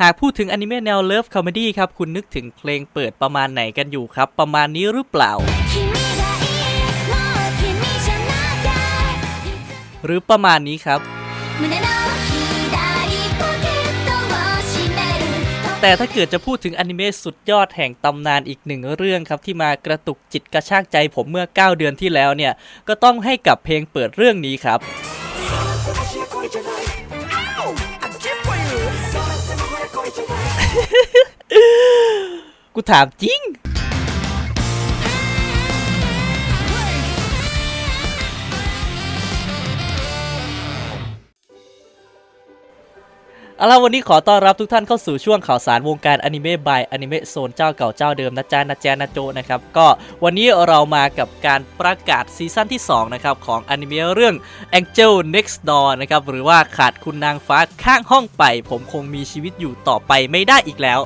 หากพูดถึงอนิเมะแนวเลิฟคอมเมดี้ครับ คุณนึกถึงเพลงเปิดประมาณไหนกันอยู่ครับ ประมาณนี้หรือเปล่า หรือประมาณนี้ครับ แต่ถ้าเกิดจะพูดถึงอนิเมะสุดยอดแห่งตำนานอีกหนึ่งเรื่องครับ ที่มากระตุกจิตกระชากใจผมเมื่อ 9 เดือนที่แล้วเนี่ย ก็ต้องให้กับเพลงเปิดเรื่องนี้ครับ กูถามจริง เอาละวันนี้ขอต้อนรับทุกท่านเข้าสู่ช่วงข่าวสารวงการอนิเมะบายอนิเมะโซนเจ้าเก่าเจ้าเดิมนะจ๊ะนะแจนะโจนะครับก็วันนี้เรามากับการประกาศซีซั่นที่2นะครับของอนิเมะเรื่อง Angel Next Door นะครับหรือว่าขาดคุณนางฟ้าข้างห้องไป ผมคงมีชีวิตอยู่ต่อไปไม่ได้อีกแล้ว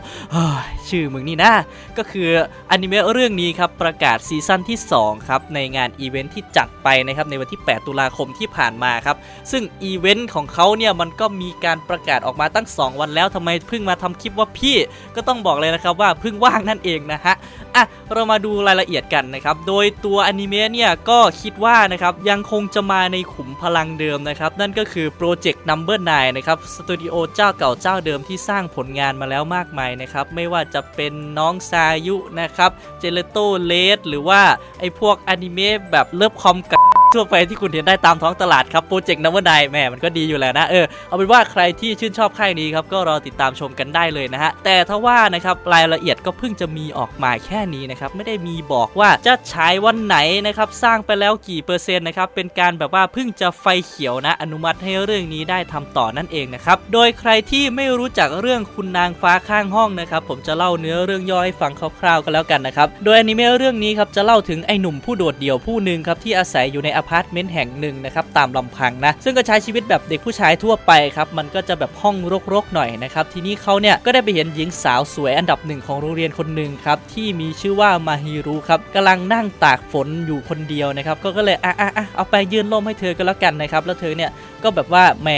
ชื่อมึงนี่นะก็คืออนิเมะเรื่องนี้ครับประกาศซีซั่นที่2ครับในงานอีเวนท์ที่จัดไปนะครับในวันที่ 8 ตุลาคมที่ผ่านมาครับซึ่งอีเวนต์ของเขาเนี่ยมันก็มีการประกาศออกมาตั้ง 2 วันแล้วทำไมเพิ่งมาทำคลิปว่าพี่ก็ต้องบอกเลยนะครับว่าเพิ่งว่างนั่นเองนะฮะอะเรามาดูรายละเอียดกันนะครับโดยตัวอนิเมะเนี่ยก็คิดว่านะครับยังคงจะมาในขุมพลังเดิมนะครับนั่นก็คือโปรเจกต์ Number 9นะครับสตูดิโอเจ้าเก่าเจ้าเดิมที่สร้างผลงานมาแล้วมากมายนะครับไม่ว่าจะเป็นน้องซายุนะครับเจเลโตเลสหรือว่าไอพวกอนิเมะแบบเลิฟคอมกับ ทั่วไปที่คุณเห็นได้ตามท้องตลาดครับโปรเจกต์นัมเบอร์ไนแหมมันก็ดีอยู่แล้วนะเออเอาเป็นว่าใครที่ชื่นชอบค่ายนี้ครับก็รอติดตามชมกันได้เลยนะฮะแต่ถ้าว่านะครับรายละเอียดก็เพิ่งจะมีออกมาแค่นี้นะครับไม่ได้มีบอกว่าจะฉายวันไหนนะครับสร้างไปแล้วกี่เปอร์เซ็นต์นะครับเป็นการแบบว่าเพิ่งจะไฟเขียวนะ อนุมัติให้เรื่องนี้ได้ทำต่อนั่นเองนะครับโดยใครที่ไม่รู้จักเรื่องคุณนางฟ้าข้างห้องนะครับผมจะเล่าเนื้อเรื่องย่อให้ฟังคร่าวๆกันแล้วกันนะครับโดยอนิเมะเรื่องนี้ครับจะเล่าถึงไอ้หนุ่มผู้โดดเดี่ยวผู้หนึ่งครับที่อาศัยอยู่ในอพาร์ตเมนต์แห่งหนึ่งนะครับตามลำพังนะซึ่งก็ใช้ชีวิตแบบเด็กผู้ชายทั่วไปครับมันก็จะแบบห้องรกๆหน่อยนะครับทีนี้เขาเนี่ยก็ได้ไปเห็นหญิงสาวสวยอันดับหนึ่งของโรงเรียนคนหนึ่งครับที่มีชื่อว่ามาฮิรุครับกำลังนั่งตากฝนอยู่คนเดียวนะครับก็ก็เลยอะอะอะเอาไปยื่นร่มให้เธอก็แล้วกันนะครับแล้วเธอเนี่ยก็แบบว่าแหม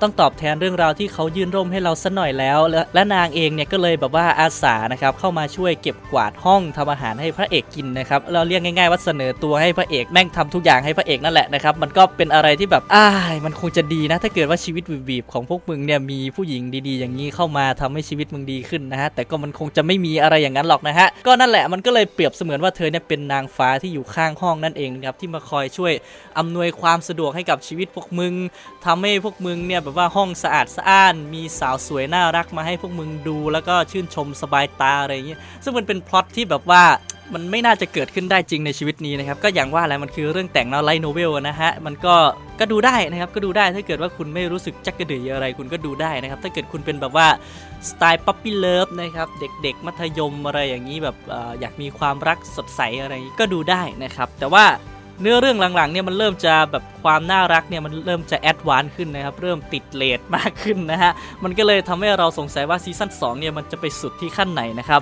ต้องตอบแทนเรื่องราวที่เขายื่นร่มให้เราสัหน่อยแล้วและและนางเองเนี่ยก็เลยแบบว่าอาสานะครับเข้ามาช่วยเก็บกวาดห้องทำอาหารให้พระเอกกินนะครับเราเรียกง่ายๆว่าเสนอตัวให้พระเอกแม่งทำทุกอย่างให้พระเอกนั่นแหละนะครับมันก็เป็นอะไรที่แบบอ้ายมันคงจะดีนะ ถ้าเกิดว่าชีวิตบีบๆของพวกมึงเนี่ยมีผู้หญิงดี ๆ อย่างนี้เข้ามาทำให้ชีวิตมึงดีขึ้นนะฮะแต่ก็มันคงจะไม่มีอะไรอย่างนั้นหรอกนะฮะก็นั่นแหละมันก็เลยเปรียบเสมือนว่าเธอเนี่ยเป็นนางฟ้าที่อยู่ข้างห้องนั่นเองนะครับที่มาคอยช่วยอำนวยความสะดวกให้กับชีวิตพวกมึงทำให้พวกมึงเนี่ยแบบว่าห้องสะอาดสะอ้าน มีสาวสวยน่ารักมาให้พวกมึงดู แล้วก็ชื่นชมสบายตาอะไรอย่างเงี้ยซึ่งมันเป็นพล็อตที่แบบว่ามันไม่น่าจะเกิดขึ้นได้จริงในชีวิตนี้นะครับ ก็อย่างว่าแหละมันคือเรื่องแต่งนาะไลท์โนเวลนะฮะ มันก็ก็ดูได้นะครับ ก็ดูได้ถ้าเกิดว่าคุณไม่รู้สึกจักกระดืออะไรคุณก็ดูได้นะครับ ถ้าเกิดคุณเป็นแบบว่าสไตล์ป๊อปปี้เลิฟนะครับ เด็กๆ มัธยมอะไรอย่างนี้แบบอยากมีความรักสดใสอะไรอย่างนี้ก็ดูได้นะครับ แต่ว่า เนื้อเรื่องหลังๆเนี่ยมันเริ่มจะแบบความน่ารักเนี่ยมันเริ่มจะแอดวานซ์ขึ้นนะครับ เริ่มติดเลทมากขึ้นนะฮะ มันก็เลยทำให้เราสงสัยว่าซีซั่น2เนี่ยมันจะไปสุดที่ขั้นไหนนะครับ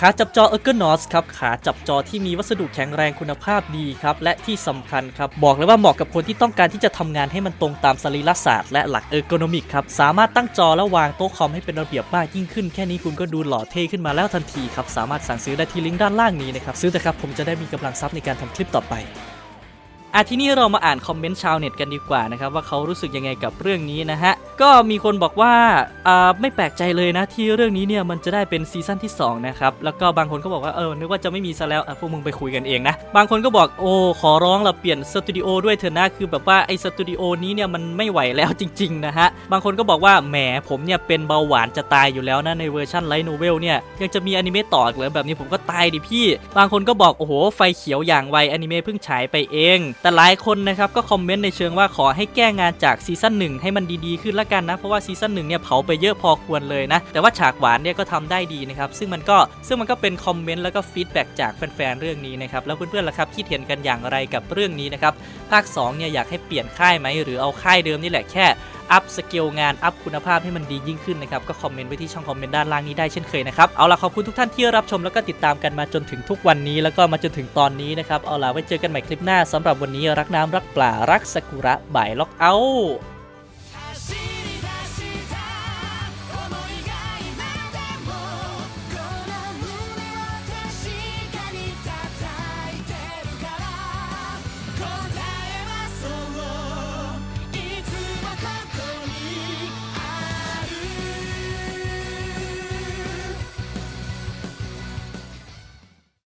ขาจับจอ e r g o n o s ครับขาจับจอที่มีวัสดุแข็งแรงคุณภาพดีครับและที่สำคัญครับบอกเลยว่าเหมาะกับคนที่ต้องการที่จะทำงานให้มันตรงตามสรีรศาสตร์และหลักเออร์โกนอมิกครับสามารถตั้งจอและวางโต๊ะคอมให้เป็นระเบียบมากยิ่งขึ้น แค่นี้คุณก็ดูหล่อเท่ขึ้นมาแล้วทันทีครับสามารถสั่งซื้อได้ที่ลิงก์ด้านล่างนี้นะครับซื้อแต่ครับผมจะได้มีกำลังทรัพย์ในการทำคลิปต่อไปอะทีนี้เรามาอ่านคอมเมนต์ชาวเน็ตกันดีกว่านะครับว่าเขารู้สึกยังไงกับเรื่องนี้นะฮะ ก็มีคนบอกว่าไม่แปลกใจเลยนะที่เรื่องนี้เนี่ยมันจะได้เป็นซีซั่นที่2นะครับแล้วก็บางคนก็บอกว่าเออนึกว่าจะไม่มีซะแล้วพวกมึงไปคุยกันเองนะบางคนก็บอกโอ้ขอร้องเราเปลี่ยนสตูดิโอด้วยเถอะนะคือแบบว่าไอ้สตูดิโอนี้เนี่ยมันไม่ไหวแล้วจริงๆนะฮะบางคนก็บอกว่าแหมผมเนี่ยเป็นเบาหวานจะตายอยู่แล้วนะในเวอร์ชันไลท์โนเวลเนี่ยยังจะมีอนิเมะต่ออีกเหรอแบบนี้ผมก็ตายดิพี่ บางคนก็บอกโอ้โหไฟเขียวอย่างไวอนิเมะเพิ่งฉายไปเอง แต่หลายคนนะครับก็คอมเมนต์ในเชิงว่าขอให้แก้งานจากซีซั่นหนึ่งให้มันดีๆขึ้นละกันนะ เพราะว่าซีซั่นหนึ่งเนี่ยเผาไปเยอะพอควรเลยนะ แต่ว่าฉากหวานเนี่ยก็ทำได้ดีนะครับ ซึ่งมันก็ซึ่งมันก็เป็นคอมเมนต์แล้วก็ฟีดแบ็กจากแฟนๆเรื่องนี้นะครับ แล้วเพื่อนๆล่ะครับคิดเห็นกันอย่างไรกับเรื่องนี้นะครับ ภาค2เนี่ยอยากให้เปลี่ยนค่ายไหมหรือเอาค่ายเดิมนี่แหละแค่อัพสเกลงาน อัพคุณภาพให้มันดียิ่งขึ้นนะครับ ก็คอมเมนต์ไว้ที่ช่องคอมเมนต์ด้านล่างนี้ได้เช่นเคยนะครับ เอาล่ะขอบคุณทุกท่านที่รับชมแล้วก็ติดตามกันมาจนถึงทุกวันนี้ แล้วก็มาจนถึงตอนนี้นะครับ เอาล่ะไว้เจอกันใหม่คลิปหน้าสำหรับวันนี้รักน้ำรักปลารักสกุระบ่ายล็อกเอาท์